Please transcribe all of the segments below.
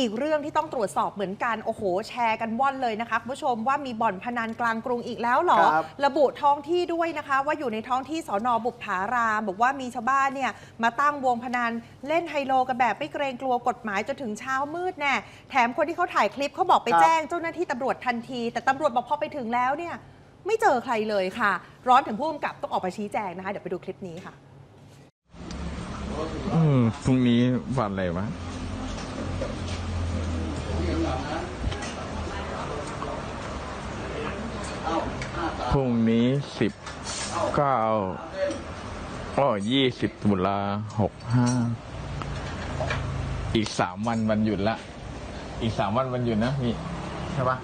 อีกเรื่องที่ต้องตรวจสอบเหมือนกัน โอ้โห แชร์กันว่อนเลยนะคะคุณผู้ชมว่ามีบ่อนพนันกลางกรุงอีกแล้วเหรอ ครับระบุท้องที่ด้วยนะคะ ว่าอยู่ในท้องที่สอนอบุปผาราม บอกว่ามีชาวบ้านเนี่ยมาตั้งวงพนันเล่นไฮโลกันแบบไม่เกรงกลัวกฎหมายจนถึงเช้ามืดแน่แถมคนที่เขาถ่ายคลิปเขาบอกไปครับ แจ้งเจ้าหน้าที่ตำรวจทันที แต่ตำรวจบอกพอไปถึงแล้วเนี่ยไม่เจอใครเลยค่ะ ร้อนถึงผู้กำกับต้องออกมาชี้แจงนะคะเดี๋ยวไปดูคลิปนี้ค่ะ อืมพรุ่งนี้วันอะไรวะ พรุ่งนี้สิบเก้าอ้อยี่สิบตุลาหกห้า อีกสามวันวันหยุดละ อีกสามวันวันหยุดนะพี่ใช่ปะ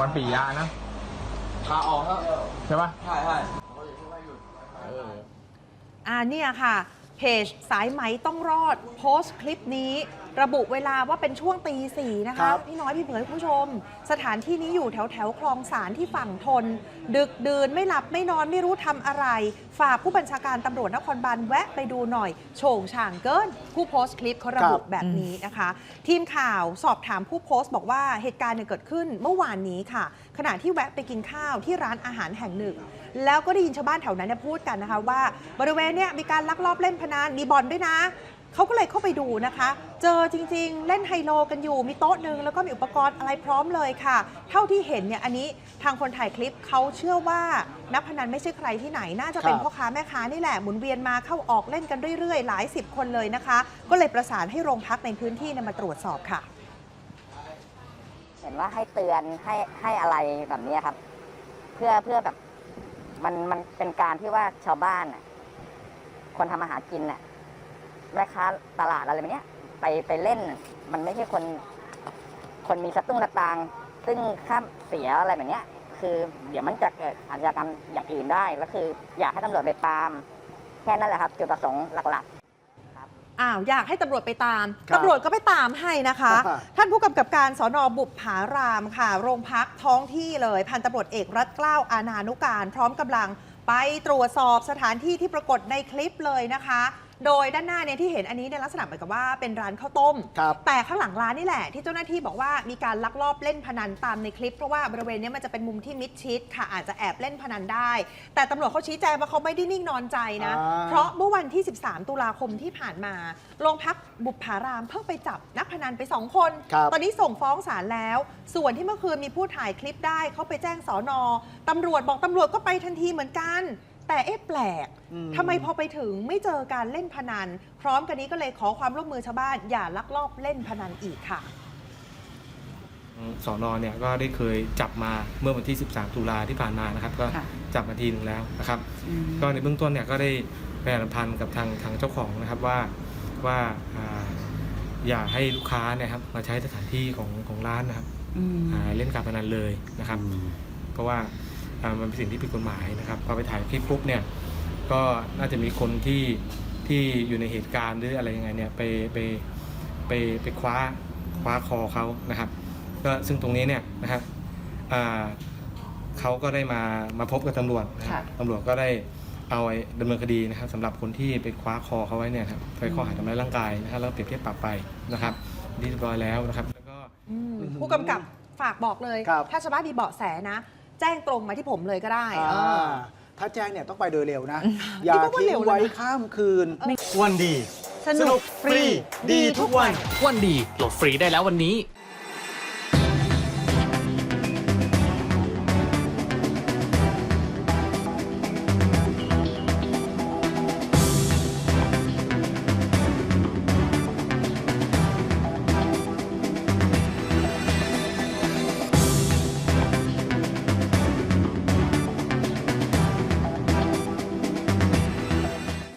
วันปียานะขาออกครับใช่ปะใช่ใช่อ่าเนี่ยค่ะ เพจสายไหมต้องรอด โพสต์คลิปนี้ ระบุเวลาว่าเป็นช่วงตีสี่นะครัคะ บ พี่น้อยพี่เหมยคุณผู้ชม สถานที่นี้อยู่แถวแถวๆคลองสารที่ฝั่งทน ดึกดื่นไม่หลับไม่นอนไม่รู้ทำอะไร ฝากผู้บัญชาการตำรวจนครบาลแวะไปดูหน่อย โฉงช่างเกิน ผู้โพสต์คลิปเขาระบุแบบนี้นะคะ ทีมข่าวสอบถามผู้โพสต์บอกว่าเหตุการณ์เนี่ยเกิดขึ้นเมื่อวานนี้ค่ะ ขณะที่แวะไปกินข้าวที่ร้านอาหารแห่งหนึ่ง แล้วก็ได้ยินชาวบ้านแถวนั้นเนยพูดกันนะคะว่า บริเวณเนี้ยมีการลักลอบเล่นพนันมีบอลด้วยนะ เขาก็เลยเข้าไปดูนะคะ เจอจริงๆ เล่นไฮโลกันอยู่ มีโต๊ะหนึ่งแล้วก็มีอุปกรณ์อะไรพร้อมเลยค่ะ เท่าที่เห็นเนี่ยอันนี้ทางคนถ่ายคลิปเขาเชื่อว่านักพนันไม่ใช่ใครที่ไหน น่าจะเป็นครับพ่อค้าแม่ค้านี่แหละหมุนเวียนมาเข้าออกเล่นกันเรื่อยๆ หลายสิบคนเลยนะคะ ก็เลยประสานให้โรงพักในพื้นที่เนี่ยมาตรวจสอบค่ะ เห็นว่าให้เตือนให้ให้อะไรแบบนี้ครับ เพื่อเพื่อแบบมันมันเป็นการที่ว่าชาวบ้านน่ะคนทำอาหารกินน่ะ แม่ค้าตลาดอะไรแบบเนี้ย ไปไปเล่นน่ะมันไม่ใช่คน คนมีสตุ้งสตางค์ซึ่งค่าเสียอะไรแบบเนี้ย คือเดี๋ยวมันจะเกิดอาชญากรรมอย่างอื่นได้แล้วคือ อยากให้ตำรวจไปปราม แค่นั้นแหละครับ จุดประสงค์หลักๆอ้าวอยากให้ตำรวจไปตามครับตำรวจก็ไปตามให้นะคะ อ่า ท่านผู้กำกับการสอนอบุปผารามค่ะ โรงพักท้องที่เลยพันตำรวจเอกรัฐเกล้าอาณานุการ พร้อมกำลังไปตรวจสอบสถานที่ที่ปรากฏในคลิปเลยนะคะ โดยด้านหน้าเนี่ยที่เห็นอันนี้ในยลักษณะเหมือนกับว่าเป็นร้านข้าวต้ม ครับแต่ข้างหลังร้านนี่แหละที่เจ้าหน้าที่บอกว่ามีการลักลอบเล่นพนันตามในคลิป เพราะว่าบริเวณเนี้ยมันจะเป็นมุมที่มิดชิดค่ะอาจจะแอบเล่นพนันได้ แต่ตำรวจเขาชี้แจงว่าเขาไม่ได้นิ่งนอนใจนะ อ่า เพราะเมื่อวันที่ 13 ตุลาคมที่ผ่านมาโรงพักบุปผารามเพิ่งไปจับนักพนันไป2คน ครับตอนนี้ส่งฟ้องศาลแล้ว ส่วนที่เมื่อคืนมีผู้ถ่ายคลิปได้เขาไปแจ้งสอนอตำรวจบอกตำรวจก็ไปทันทีเหมือนกัน แต่เอ๊ะแปลกอืมทำไมพอไปถึงไม่เจอการเล่นพนัน พร้อมกันนี้ก็เลยขอความร่วมมือชาวบ้านอย่าลักลอบเล่นพนันอีกค่ะสอนอเนี่ยก็ได้เคยจับมาเมื่อวันที่ 13 ตุลาที่ผ่านมานะครับ ก็ค่ะจับมาทีหนึงแล้วนะครับ ก็ในเบื้องต้นเนี่ยก็ได้ประชาสัมพันธ์กับทางทางเจ้าของนะครับว่าว่าอ่าอย่าให้ลูกค้าเนี่ยครับมาใช้สถานที่ของของร้านนะครับอืมอ่าเล่นการพนันเลยนะครับ เพราะว่าอ่า มันเป็นสิ่งที่ผิดกฎหมายนะครับพอไปถ่ายคลิปปุ๊บเนี่ยก็น่าจะมีคนที่ที่อยู่ในเหตุการณ์หรืออะไรยังไงเนี่ยไปไปไปไปคว้าคว้าคอเขานะครับก็ซึ่งตรงนี้เนี่ยนะครับอ่าเขาก็ได้มามาพบกับตำรวจนะครับค่ะตำรวจก็ได้เอาไว้ดำเนินคดีนะครับสำหรับคนที่ไปคว้าคอเขาไว้เนี่ยครับไปข้อหาทำร้ายร่างกายนะครับแล้วเปรียบเทียบปรับไปนะครับที่เรียบร้อยแล้วนะครับ แล้วก็อืมผู้กำกับฝากบอกเลยครับถ้าชาวบ้านมีเบาะแสนะ แจ้งตรงมาที่ผมเลยก็ได้อ่าเออ ถ้าแจ้งเนี่ยต้องไปโดยเร็วนะ อย่านี่ก็ว่าทิ้เร็วงแล้วนะไว้ข้ามคืน วันดี สนุกฟรี ดีทุกวัน วันดีโหลดฟรีได้แล้ววันนี้